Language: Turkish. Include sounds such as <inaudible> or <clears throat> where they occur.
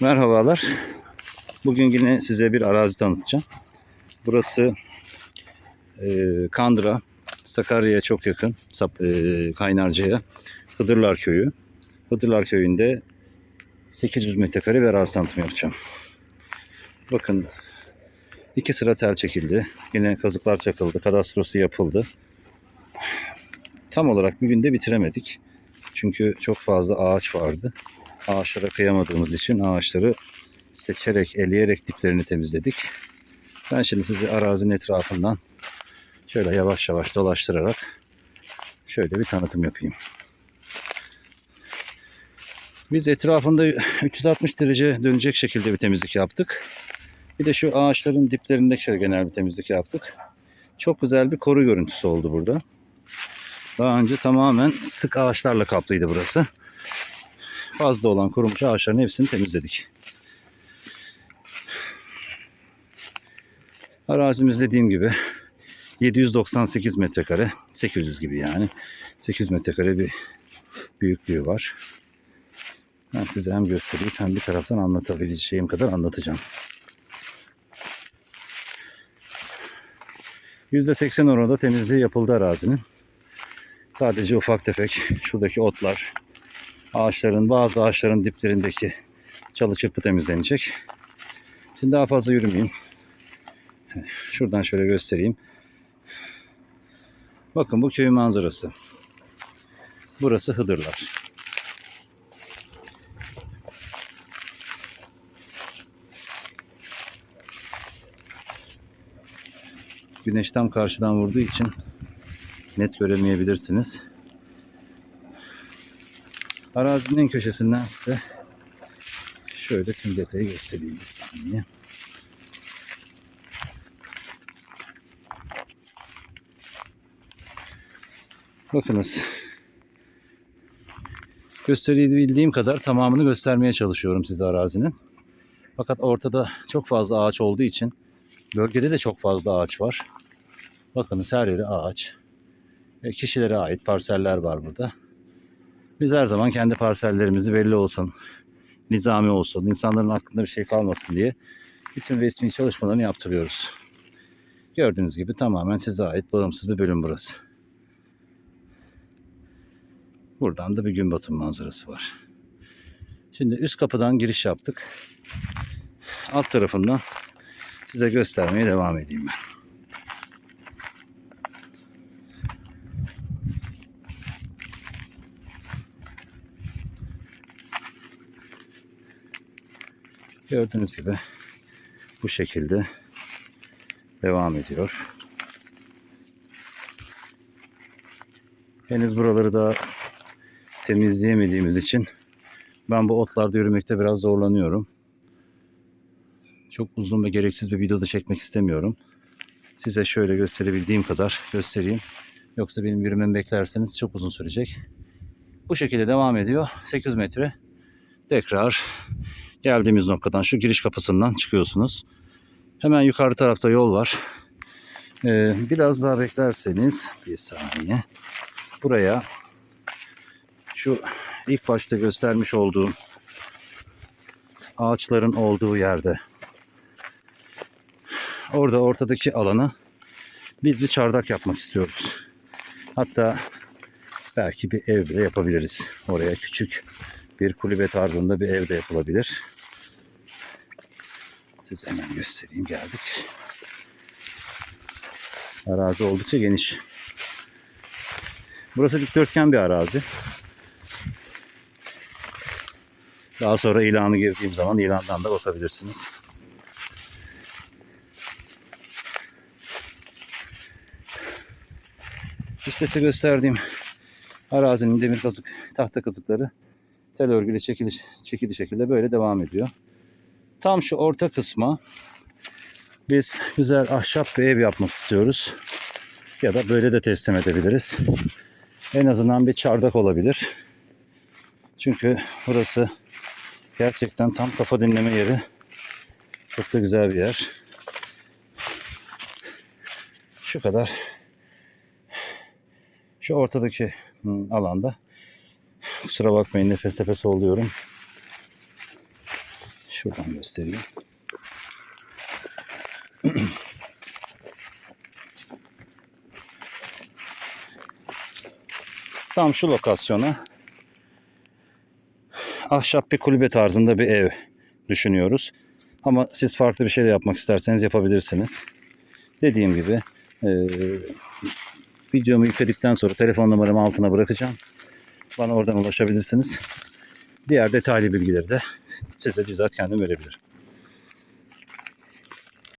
Merhabalar. Bugün yine size bir arazi tanıtacağım. Burası e, Kandıra, Sakarya'ya çok yakın, Sap- e, Kaynarca'ya, Hıdırlar Köyü. Hıdırlar Köyü'nde 800 metrekare bir arazi tanıtımı yapacağım. Bakın iki sıra tel çekildi. Yine kazıklar çakıldı, kadastrosu yapıldı. Tam olarak bir günde bitiremedik. Çünkü çok fazla ağaç vardı. Ağaçlara kıyamadığımız için ağaçları seçerek, eleyerek diplerini temizledik. Ben şimdi sizi arazinin etrafından şöyle yavaş yavaş dolaştırarak şöyle bir tanıtım yapayım. Biz etrafında 360 derece dönecek şekilde bir temizlik yaptık. Bir de şu ağaçların diplerinde şöyle genel bir temizlik yaptık. Çok güzel bir koru görüntüsü oldu burada. Daha önce tamamen sık ağaçlarla kaplıydı burası. Fazla olan kurumuş ağaçların hepsini temizledik. Arazimiz dediğim gibi 798 metrekare, 800 gibi yani. 800 metrekare bir büyüklüğü var. Ben size hem göstereyim hem bir taraftan anlatabileceğim kadar anlatacağım. %80 oranında temizliği yapıldı arazinin. Sadece ufak tefek şuradaki otlar, ağaçların bazı ağaçların diplerindeki çalı çırpı temizlenecek. Şimdi daha fazla yürümeyeyim. Şuradan şöyle göstereyim. Bakın bu köyün manzarası. Burası Hıdırlar. Güneş tam karşıdan vurduğu için net göremeyebilirsiniz. Arazinin en köşesinden size şöyle tüm detayı göstereyim bir saniye. Bakınız. Gösterebildiğim kadar tamamını göstermeye çalışıyorum size arazinin. Fakat ortada çok fazla ağaç olduğu için bölgede de çok fazla ağaç var. Bakınız her yeri ağaç. Ve kişilere ait parseller var burada. Biz her zaman kendi parsellerimizi belli olsun, nizami olsun, insanların aklında bir şey kalmasın diye bütün resmi çalışmalarını yaptırıyoruz. Gördüğünüz gibi tamamen size ait bağımsız bir bölüm burası. Buradan da bir gün batım manzarası var. Şimdi üst kapıdan giriş yaptık. Alt tarafından size göstermeye devam edeyim ben. Gördüğünüz gibi bu şekilde devam ediyor. Henüz buraları da temizleyemediğimiz için ben bu otlarda yürümekte biraz zorlanıyorum. Çok uzun ve gereksiz bir videoda çekmek istemiyorum. Size şöyle gösterebildiğim kadar göstereyim. Yoksa benim yürümemi beklerseniz çok uzun sürecek. Bu şekilde devam ediyor. 8 metre. Tekrar geldiğimiz noktadan şu giriş kapısından çıkıyorsunuz. Hemen yukarı tarafta yol var. Ee, biraz daha beklerseniz bir saniye. Buraya şu ilk başta göstermiş olduğum ağaçların olduğu yerde orada ortadaki alanı biz bir çardak yapmak istiyoruz. Hatta belki bir ev bile yapabiliriz. Oraya küçük bir kulübe tarzında bir ev de yapılabilir. Size hemen göstereyim geldik. Arazi oldukça geniş. Burası dikdörtgen bir arazi. Daha sonra ilanı girdiğim zaman ilandan da bakabilirsiniz. İşte size gösterdiğim arazinin demir kazık, tahta kazıkları tel örgüyle çekili, çekili şekilde böyle devam ediyor. Tam şu orta kısma biz güzel ahşap bir ev yapmak istiyoruz. Ya da böyle de teslim edebiliriz. En azından bir çardak olabilir. Çünkü burası gerçekten tam kafa dinleme yeri. Çok da güzel bir yer. Şu kadar. Şu ortadaki alanda. Kusura bakmayın nefes nefes oluyorum. Şuradan göstereyim. <clears throat> Tam şu lokasyona ahşap bir kulübe tarzında bir ev düşünüyoruz. Ama siz farklı bir şey de yapmak isterseniz yapabilirsiniz. Dediğim gibi eee, videomu yükledikten sonra telefon numaramı altına bırakacağım. Bana oradan ulaşabilirsiniz. Diğer detaylı bilgileri de size bizzat kendim verebilirim.